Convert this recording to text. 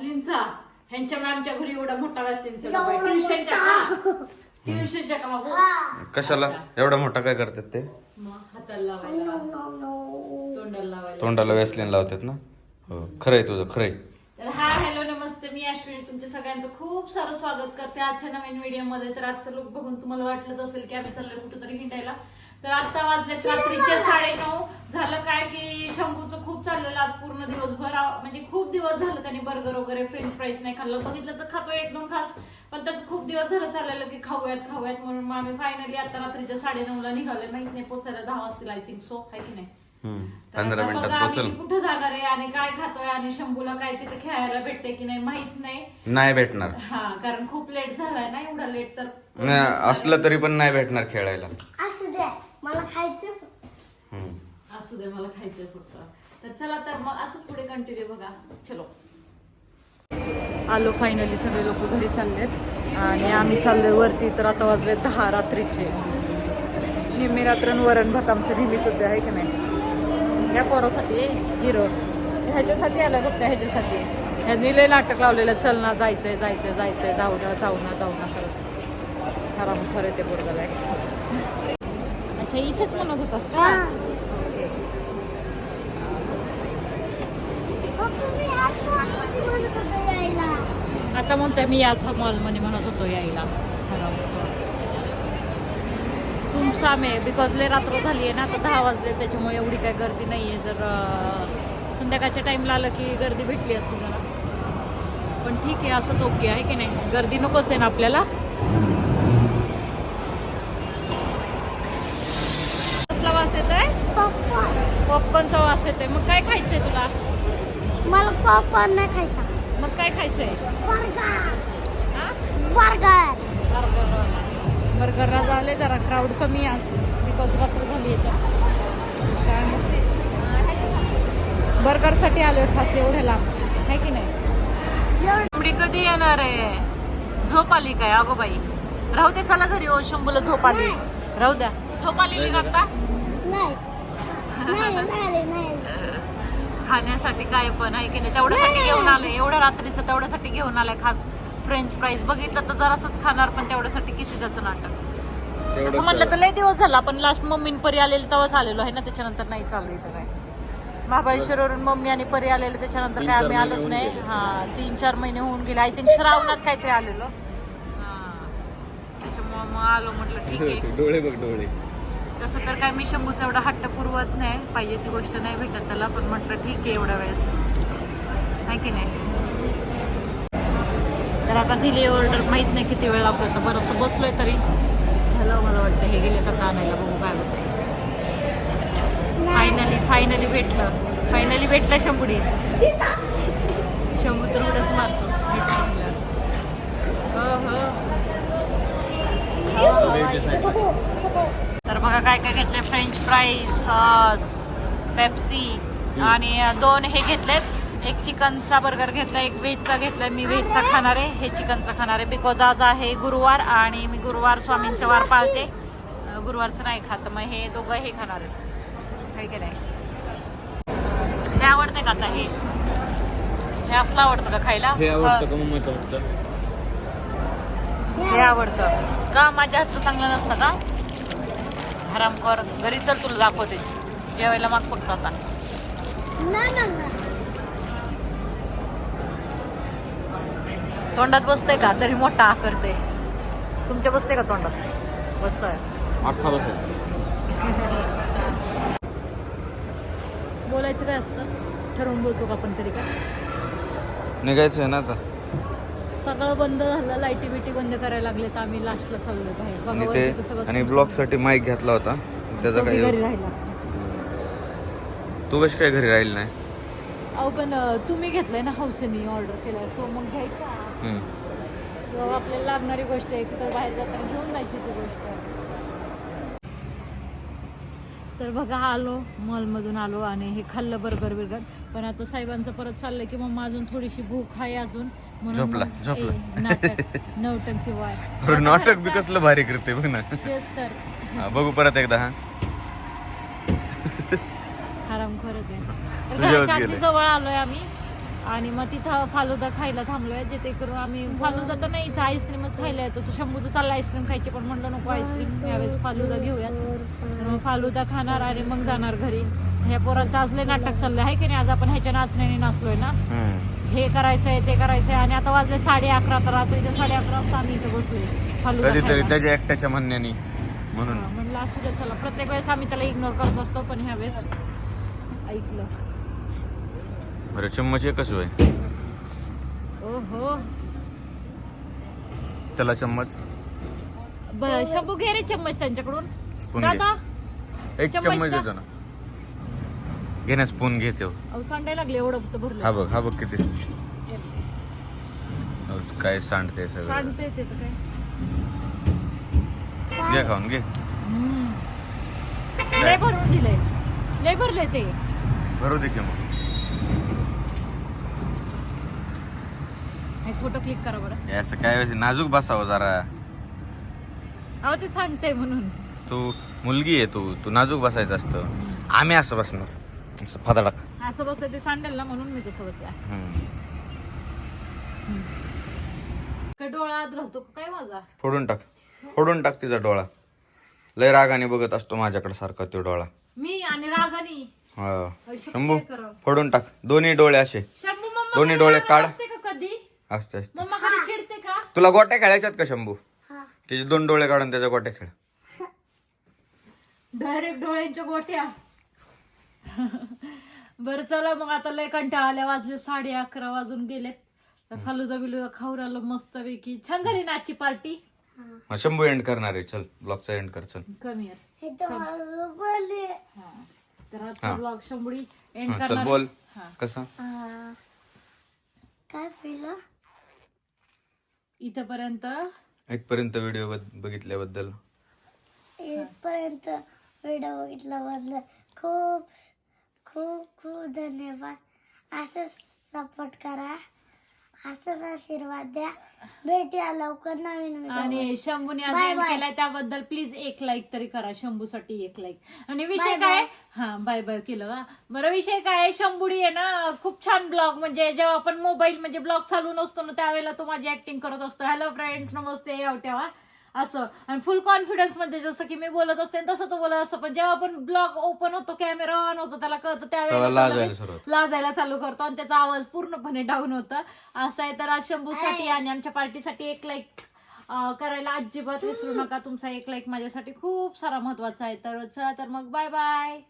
वॅसलिनचा ह्यांच्या मॅमच्या घरी एवढा मोठा वॅसलिनचा डबा आहे. एवढा ट्युशनच्या. का? ट्युशनच्या का बाबू कशाला? एवढा मोठा काय करतात ते? मग हाताला लावायला तोंडाला लावायला तोंडाला वेसलेन लावतात ना? हो खरंय तुझं खरंय. तर हाय हॅलो नमस्ते. मी अश्विनी. तुमच्या सगळ्यांचं खूप सारं स्वागत करते आजच्या नवीन व्हिडिओमध्ये तर आजचं लोक बघून तुम्हाला वाटलंच असेल की आम्ही चाललोय कुठेतरी हिंडायला. तर आता वाजले रात्रीचे साडेनऊ. झालं काय की शंभूचं खूप चाललेलं आज पूर्ण दिवसभर म्हणजे खूप दिवस झालं त्याने बर्गर वगैरे फ्रेंच फ्राईज नाही खाल्लं. बघितलं तर खातो एक दोन खास पण त्याचं खूप दिवस झालं चाललेलं की खाऊयात खाऊयात म्हणून मग आम्ही फायनली आता रात्रीच्या साडेनऊला निघालोय. माहीत नाही पोचायला दहा वाजतील आय थिंक सो आहे की नाही? पंधरा मिनिटात कुठं जाणार आहे आणि काय खातोय आणि शंभूला काय तिथे खेळायला भेटते की नाही माहीत नाही. नाही भेटणार. हा कारण खूप लेट झालाय ना एवढा लेट तर. असलं तरी पण नाही भेटणार खेळायला. असू दे मला खायचं. असू दे मला खायचंय फक्त. तर चला तर मग असंच पुढे कंटिन्यू बघा. चलो. आलो फायनली सगळे लोक घरी चाललेत. आणि आम्ही चाललोय वरती तर आता वाजले दहा रात्रीचे. नेहमी रात्र वरण भात आमचं नेहमीच आहे की नाही? या पोरासाठी हिरो. ह्याच्यासाठी आलं फक्त ह्याच्यासाठी. ह्यांनी लय नाटक लावलेलं चल ना जायचंय जायचंय जायचंय जाऊ ना जाऊ ना जाऊ ना करत. खरा खरं ते पोरगाला आहे अच्छा इथेच म्हणत होतास का हा. ओके. पप्पा, मी आज मॉलमध्ये म्हणत होतो यायला. आता म्हणतोय मी याच मॉलमध्ये म्हणत होतो यायला. सुमसाम आहे बिकॉज लय रात्र झाली आहे ना आता दहा वाजले त्याच्यामुळे एवढी काय गर्दी नाही आहे जर संध्याकाळच्या टाईमला आलं की गर्दी भेटली असती जरा. पण ठीक आहे असंच ओके आहे की नाही? गर्दी नकोच आहे ना आपल्याला? कसला वास येतोय? पप्पा, पॉपकॉर्नचा वास येतोय. मग काय खायचंय तुला? मला पॉपकॉर्न नाही खायचा. मग काय खायचंय? बर्गर हा? बर्गर बर्गरला झाले जरा क्राऊड कमी आज. बिकॉज रात्र झाली बर्गरसाठी आलोय खास एवढे लांब आहे की नाही? कोंबडी कधी येणार आहे? झोप आली काय अगो बाई? राहू दे चला घरी ओ शंभूला झोप आली. राहू द्या. झोप आलेली ना आता? नाही. नाही नाही नाही खाण्यासाठी काय पण आहे की नाही? तेवढ्यासाठी घेऊन आलंय. एवढ्या रात्रीचं तेवढ्यासाठी घेऊन आलंय खास फ्रेंच फ्राईज बघितलं तर जरासंच खाणार पण तेवढ्यासाठी किती त्याचं नाटक असं म्हणलं तर लय दिवस झाला आपण लास्ट मम्मीन परी आलेलो तेव्हाच आलेलो आहे ना त्याच्यानंतर नाही चालू इथं काय. महाबळेश्वरवरून मम्मी आणि परी आलेले त्याच्यानंतर काय आम्ही आलोच नाही. हा तीन चार महिने होऊन गेले. आय थिंक श्रावणात काहीतरी आलेलो. हा. त्याच्यामुळं मग आलो म्हटलं ठीक आहे. डोळे बघ डोळे. तसं तर काय मी शंभूचा एवढा हट्ट पुरवत नाही पाहिजे ती गोष्ट नाही भेटत त्याला पण म्हटलं ठीक आहे एवढ्या वेळेस. आहे की नाही? तर आता दिली ऑर्डर माहीत नाही किती वेळ लागतो तर बरंचसं बसलोय तरी. झालं मला वाटतं हे गेले तर आणायला बघू काय होतंय. फायनली फायनली भेटलं. फायनली भेटलं शंभुडी शंभू तर उडच मारतो. हो हो. हो. बघा काय काय घेतलंय. फ्रेंच फ्राईज सॉस पेप्सी आणि दोन हे घेतलेत. एक चिकनचा बर्गर घेतला एक व्हेजचा घेतलाय. मी व्हेजचा खाणार आहे हे चिकनचा खाणार आहे. बिकॉज आज आहे गुरुवार आणि मी गुरुवार स्वामींचा वार पाळते. गुरुवारचं नाही खात मग हे दोघं हे खाणार आहे काय केलंय? हे आवडते का आता? हे. हे असलं आवडतं का खायला? हे हे आवडतं. का? माझ्या हातचं चांगलं नसतं का? हराम कर घरी चल तुला दाखवते. जेवायला माग फक्त आता. तोंडात बसतंय का? तरी मोठा आ करते तुमच्या बसते का तोंडात? बसतोय. बोलायचं काय असतं? ठरवून बोलतो का आपण तरी काय? निघायचं आहे ना आता. सगळं बंद झालं लाईटी बिटी बंद करायला लागले तर आम्ही लास्टला चाललोय बाहेर. बघा आणि वरती कसं ते बसलं. आणि ब्लॉगसाठी माईक घेतला होता. त्याचा तो बी काही घरी राहिला. तू कशी काय घरी राहील नाही? अहो पण अं, तुम्ही घेतलंय ना हौसेनी ऑर्डर केलाय सो मग घ्यायचा. हम्म. आपल्याला लागणारी गोष्ट आहे कुठं बाहेर जाताना घेऊन जायची ती गोष्ट. तर बघा आलो मॉलमधून आलो आणि हे खाल्लं बर्गर बिर्गर. पण आता साहेबांचं परत चाललंय की मग अजून थोडीशी भूक आहे अजून. म्हणून झोपला, झोपला. नाटक नवटंकी किंवा नाटक बी कसलं भारी करते बघ ना. तेच तर. हा, बघू परत एकदा हा. आराम खरंच आहे. जवळ आलोय आम्ही. आणि मग तिथं फालुदा खायला थांबलोय जिथे करून आम्ही फालुदा तर नाही इथं आईस्क्रीमच खायला येतो. तो शंभू तर चालला आईस्क्रीम खायची पण म्हणलं नको आईस्क्रीम यावेळेस फालुदा घेऊयात. तर मग फालुदा खाणार आणि मग जाणार घरी. ह्या पोरांचं आज लय नाटक चाललंय आहे की नाही? आज आपण ह्याच्या नाचण्याने नाचलोय ना? हे करायचंय ते करायचंय आणि आता वाजले साडे अकरा तर इथे साडे अकरा वाजता आम्ही इथे बसलोय. फालुदा कधीतरी. त्याच्या एकट्याच्या म्हणण्याने म्हणून. म्हणलं असू दे चला. प्रत्येक वेळेस आम्ही त्याला इग्नोर करत असतो पण ह्या वेळेस ऐकलं. बरं चम्मच एकच होय. ओहो. त्याला चम्मच. ब- शंभू घे रे चम्मच त्यांच्याकडून. स्पून घे. दादा एक चम्मच? देतो ना. घे ना स्पून घे तो. अहो सांडाय लागले एवढं भरलं. हा बघ हा बघ किती. अहो, काय सांडते सगळं. सांडते त्याचं काय. घे खाऊन घे. हम्म. लय भरून दिलंय. लय भरले ते. भरू दे की मग. एक फोटो क्लिक करा बरं. हे असं काय वेळेस नाजूक बसावं जरा. अहो ते सांगते म्हणून. तू मुलगी आहे तू तू नाजूक बसायचं असतं. आम्ही असं बसणार. असं फदाडक. असं बसलं ते सांडेल ना म्हणून मी तसं बसल्या हम्म. काय डोळा आत घालतो का? काय माझा? फोडून टाक. फोडून टाक तिचा डोळा. लय रागाने बघत असतो माझ्याकडे सारखा तो डोळा. मी आणि रागानी? हा. शंभू करावं? फोडून टाक. दोन्ही डोळे असे. शंभू मम्मा दोन्ही डोळे काढ. असते असते. असते मम्मा कधी चिडते का? तुला गोट्या खेळायच्यात का शंभू? हा. तिचे दोन डोळे काढून त्याच्या गोट्या खेळ. डायरेक्ट डोळ्यांच्या गोट्या. बरं चला मग आता लय कंटाळा आल्या. वाजले साडे अकरा वाजून गेले तर फालुदा बिलुदा खाऊ राहिलो मस्त पैकी छान झाली ना आजची पार्टी? मग शंभू एंड करणार आहे. चल ब्लॉगचा एंड कर चल. कमी आहे. हे तर हा. आजचा ब्लॉग शंभुडी एंड हा, चल करणार बोल. हा. कसं. काय पिलं? इथपर्यंत? इथपर्यंत व्हिडिओ बघितल्याबद्दल. इथपर्यंत व्हिडिओ बघितल्याबद्दल खूप खूप खूप धन्यवाद. असंच सपोर्ट करा. असंच आशीर्वाद द्या. भेटूया लवकर नवीन आणि शंभूने आज Bye एंड bye. केलाय त्याबद्दल प्लीज एक लाईक तरी करा शंभूसाठी एक लाईक आणि विषय Bye काय. हा बाय बाय केलं बरं विषय काय? शंभुडी आहे ना खूप छान ब्लॉग म्हणजे जेव्हा आपण मोबाईल म्हणजे ब्लॉग चालू नसतो ना त्यावेळेला तो माझी ऍक्टिंग करत असतो. हॅलो फ्रेंड्स नमस्ते तेव्हा असं. आणि फुल कॉन्फिडन्समध्ये जसं की मी बोलत असते तसं तो बोलत असतं. पण जेव्हा आपण ब्लॉग ओपन होतो कॅमेरा ऑन होतो त्याला कळतं. त्यावेळेला. लाजायला चालू करतो आणि त्याचा आवाज पूर्णपणे डाऊन होता. असं आहे तर आज शंभूसाठी आणि आमच्या पार्टीसाठी एक लाईक करायला अजिबात विसरू नका. तुमचा एक लाईक माझ्यासाठी खूप सारा महत्त्वाचा आहे. तर चला तर मग बाय बाय